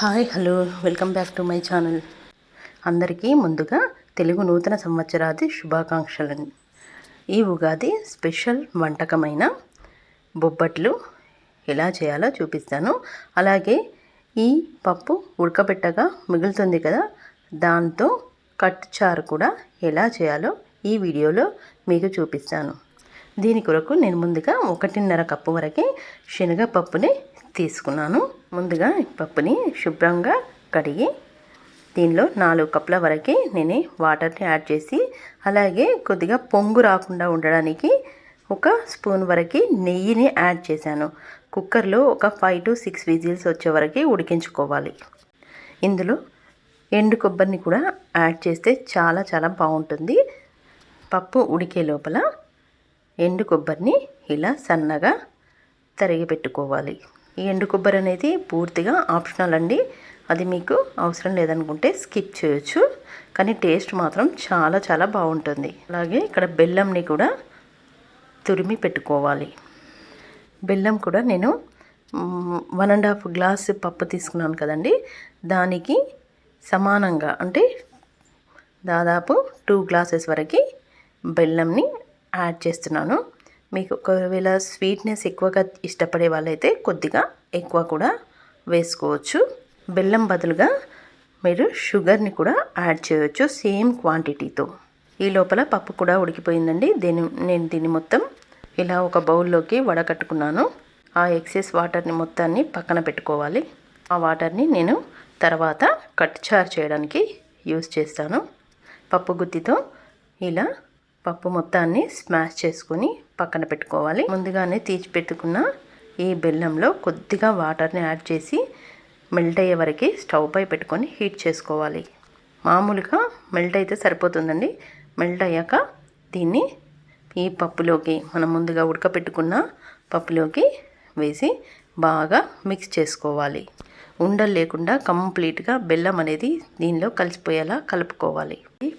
Hi hello welcome back to my channel. అందరికీ ముందుగా తెలుగు నూతన సంవత్సరాది శుభాకాంక్షలని. ఈ ఉగాది స్పెషల్ వంటకమైన బొబ్బట్లు ఎలా చేయాలో చూపిస్తాను. అలాగే ఈ పప్పు ఉడకబెట్టగా మిగులుతుంది కదా దాంతో కట్ చారు కూడా ఎలా చేయాలో ఈ వీడియోలో మీకు చూపిస్తాను. దీని కొరకు నేను ముందుగా ఒకటిన్నర కప్పు వరకే శనగపప్పుని తీసుకున్నాను. ముందుగా పప్పుని శుభ్రంగా కడిగి దీనిలో నాలుగు కప్పుల వరకు నేను వాటర్ని యాడ్ చేసి అలాగే కొద్దిగా పొంగు రాకుండా ఉండడానికి ఒక స్పూన్ వరకు నెయ్యిని యాడ్ చేశాను. కుక్కర్లో ఒక ఫైవ్ టు సిక్స్ విజిల్స్ వచ్చే వరకు ఉడికించుకోవాలి. ఇందులో ఎండు కొబ్బరిని కూడా యాడ్ చేస్తే చాలా చాలా బాగుంటుంది. పప్పు ఉడికే లోపల ఎండు కొబ్బరిని ఇలా సన్నగా తరిగి పెట్టుకోవాలి ఈ ఎండు కొబ్బరి అనేది పూర్తిగా ఆప్షనల్ అండి. అది మీకు అవసరం లేదనుకుంటే స్కిప్ చేయొచ్చు. కానీ టేస్ట్ మాత్రం చాలా చాలా బాగుంటుంది. అలాగే ఇక్కడ బెల్లంని కూడా తురిమి పెట్టుకోవాలి. బెల్లం కూడా నేను వన్ అండ్ హాఫ్ గ్లాస్ పప్పు తీసుకున్నాను కదండి. దానికి సమానంగా అంటే దాదాపు టూ గ్లాసెస్ వరకు బెల్లంని యాడ్ చేస్తున్నాను. మీకు ఒకవేళ స్వీట్నెస్ ఎక్కువగా ఇష్టపడే వాళ్ళైతే కొద్దిగా ఎక్కువ కూడా వేసుకోవచ్చు. బెల్లం బదులుగా మీరు షుగర్ని కూడా యాడ్ చేయవచ్చు సేమ్ క్వాంటిటీతో ఈ లోపల పప్పు కూడా ఉడికిపోయిందండి. దీని నేను దీన్ని మొత్తం ఇలా ఒక బౌల్లోకి వడకట్టుకున్నాను. ఆ ఎక్సెస్ వాటర్ని మొత్తాన్ని పక్కన పెట్టుకోవాలి. ఆ వాటర్ని నేను తర్వాత కట్ చార్ చేయడానికి యూస్ చేస్తాను. పప్పు గుత్తితో ఇలా పప్పు మొత్తాన్ని స్మాష్ చేసుకొని పక్కన పెట్టుకోవాలి. ముందుగానే తీసి పెట్టుకున్న ఈ బెల్లంలో కొద్దిగా వాటర్ని యాడ్ చేసి మెల్ట్ అయ్యే వరకు స్టవ్ పై పెట్టుకొని హీట్ చేసుకోవాలి. మామూలుగా మెల్ట్ అయితే సరిపోతుందండి. మెల్ట్ అయ్యాక దీన్ని ఈ పప్పులోకి మనం ముందుగా ఉడకపెట్టుకున్న పప్పులోకి వేసి బాగా మిక్స్ చేసుకోవాలి. ఉండలు లేకుండా కంప్లీట్గా బెల్లం అనేది దీనిలో కలిసిపోయేలా కలుపుకోవాలి.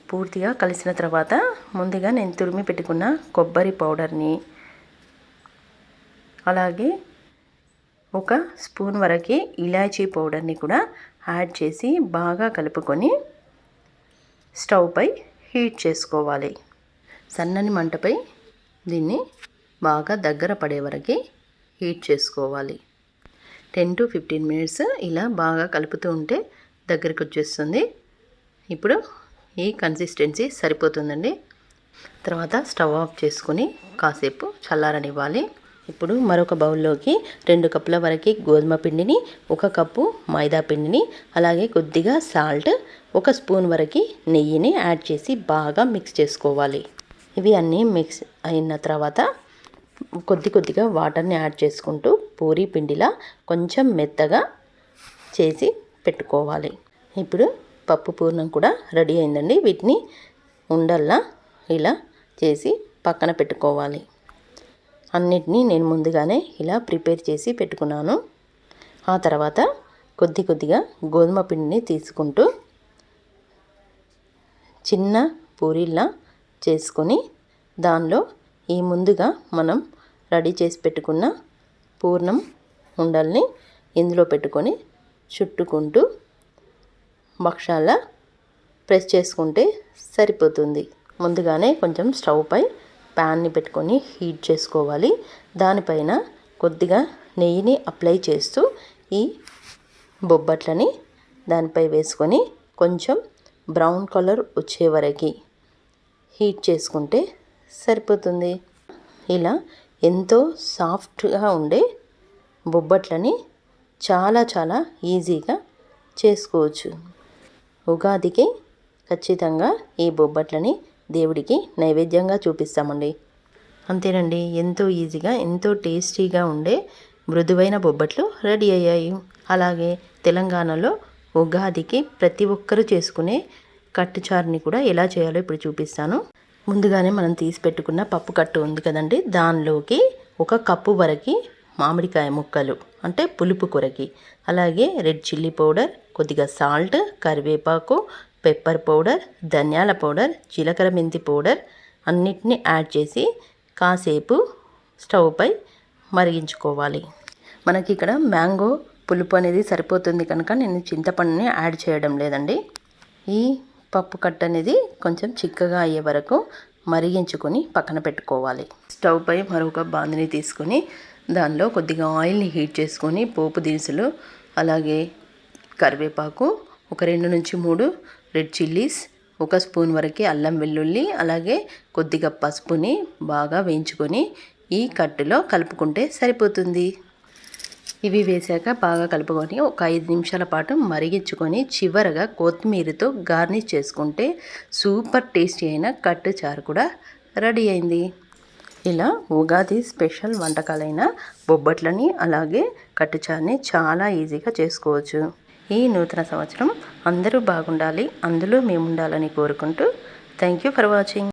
పూర్తిగా కలిసిన తర్వాత ముందుగా నేను తురిమి పెట్టుకున్న కొబ్బరి పౌడర్ని అలాగే ఒక స్పూన్ వరకు ఇలాచీ పౌడర్ని కూడా యాడ్ చేసి బాగా కలుపుకొని స్టవ్పై హీట్ చేసుకోవాలి. సన్నని మంటపై దీన్ని బాగా దగ్గర పడే వరకు హీట్ చేసుకోవాలి. టెన్ టు ఫిఫ్టీన్ మినిట్స్ ఇలా బాగా కలుపుతూ ఉంటే దగ్గరికి వచ్చేస్తుంది. ఇప్పుడు ఈ కన్సిస్టెన్సీ సరిపోతుందండి. తర్వాత స్టవ్ ఆఫ్ చేసుకొని కాసేపు చల్లారనివ్వాలి. ఇప్పుడు మరొక బౌల్లోకి రెండు కప్పుల వరకు గోధుమ పిండిని ఒక కప్పు మైదా పిండిని అలాగే కొద్దిగా సాల్ట్ ఒక స్పూన్ వరకు నెయ్యిని యాడ్ చేసి బాగా మిక్స్ చేసుకోవాలి. ఇవి అన్నీ మిక్స్ అయిన తర్వాత కొద్ది కొద్దిగా వాటర్ని యాడ్ చేసుకుంటూ పూరి పిండిలా కొంచెం మెత్తగా చేసి పెట్టుకోవాలి. ఇప్పుడు పప్పు పూర్ణం కూడా రెడీ అయిందండి. వీటిని ఉండల్లా ఇలా చేసి పక్కన పెట్టుకోవాలి. అన్నిటినీ నేను ముందుగానే ఇలా ప్రిపేర్ చేసి పెట్టుకున్నాను. ఆ తర్వాత కొద్ది కొద్దిగా గోధుమ పిండిని తీసుకుంటూ చిన్న పూరీలా చేసుకొని దానిలో ఈ ముందుగా మనం రెడీ చేసి పెట్టుకున్న పూర్ణం ఉండల్ని ఇందులో పెట్టుకొని చుట్టుకుంటూ భక్షాల ప్రెస్ చేసుకుంటే సరిపోతుంది. ముందుగానే కొంచెం స్టవ్ పై ప్యాన్ని పెట్టుకొని హీట్ చేసుకోవాలి. దానిపైన కొద్దిగా నెయ్యిని అప్లై చేస్తూ ఈ బొబ్బట్లని దానిపై వేసుకొని కొంచెం బ్రౌన్ కలర్ వచ్చే వరకు హీట్ చేసుకుంటే సరిపోతుంది. ఇలా ఎంతో సాఫ్ట్గా ఉండే బొబ్బట్లని చాలా చాలా ఈజీగా చేసుకోవచ్చు. ఉగాదికి ఖచ్చితంగా ఈ బొబ్బట్లని దేవుడికి నైవేద్యంగా చూపిస్తామండి. అంతేనండి ఎంతో ఈజీగా ఎంతో టేస్టీగా ఉండే మృదువైన బొబ్బట్లు రెడీ అయ్యాయి. అలాగే తెలంగాణలో ఉగాదికి ప్రతి ఒక్కరూ చేసుకునే కట్టుచారుని కూడా ఎలా చేయాలో ఇప్పుడు చూపిస్తాను. ముందుగానే మనం తీసి పెట్టుకున్న పప్పు కట్టు ఉంది కదండి దానిలోకి ఒక కప్పు వరకు మామిడికాయ ముక్కలు అంటే పులుపు కూరకి. అలాగే రెడ్ చిల్లీ పౌడర్ కొద్దిగా సాల్ట్ కరివేపాకు పెప్పర్ పౌడర్ ధనియాల పౌడర్ జీలకర్ర మెంతి పౌడర్ అన్నిటిని యాడ్ చేసి కాసేపు స్టవ్పై మరిగించుకోవాలి. మనకి ఇక్కడ మ్యాంగో పులుపు అనేది సరిపోతుంది కనుక నేను చింతపండుని యాడ్ చేయడం లేదండి. ఈ పప్పు కట్ట అనేది కొంచెం చిక్కగా అయ్యే వరకు మరిగించుకొని పక్కన పెట్టుకోవాలి. స్టవ్ పై మరొక బాందిని తీసుకొని దానిలో కొద్దిగా ఆయిల్ని హీట్ చేసుకొని పోపు దినుసులు అలాగే కరివేపాకు ఒక రెండు నుంచి మూడు రెడ్ చిల్లీస్ ఒక స్పూన్ వరకు అల్లం వెల్లుల్లి అలాగే కొద్దిగా పసుపుని బాగా వేయించుకొని ఈ కట్టులో కలుపుకుంటే సరిపోతుంది. ఇవి వేశాక బాగా కలుపుకొని ఒక ఐదు నిమిషాల పాటు మరిగించుకొని చివరగా కొత్తిమీరతో గార్నిష్ చేసుకుంటే సూపర్ టేస్టీ అయిన కట్టు చారు కూడా రెడీ అయింది. ఇలా ఉగాది స్పెషల్ వంటకాలైన బొబ్బట్లని అలాగే కట్టుచారుని చాలా ఈజీగా చేసుకోవచ్చు. ఈ నూతన సంవత్సరం అందరూ బాగుండాలి అందులో మేము ఉండాలని కోరుకుంటూ థ్యాంక్ యూ ఫర్ వాచింగ్.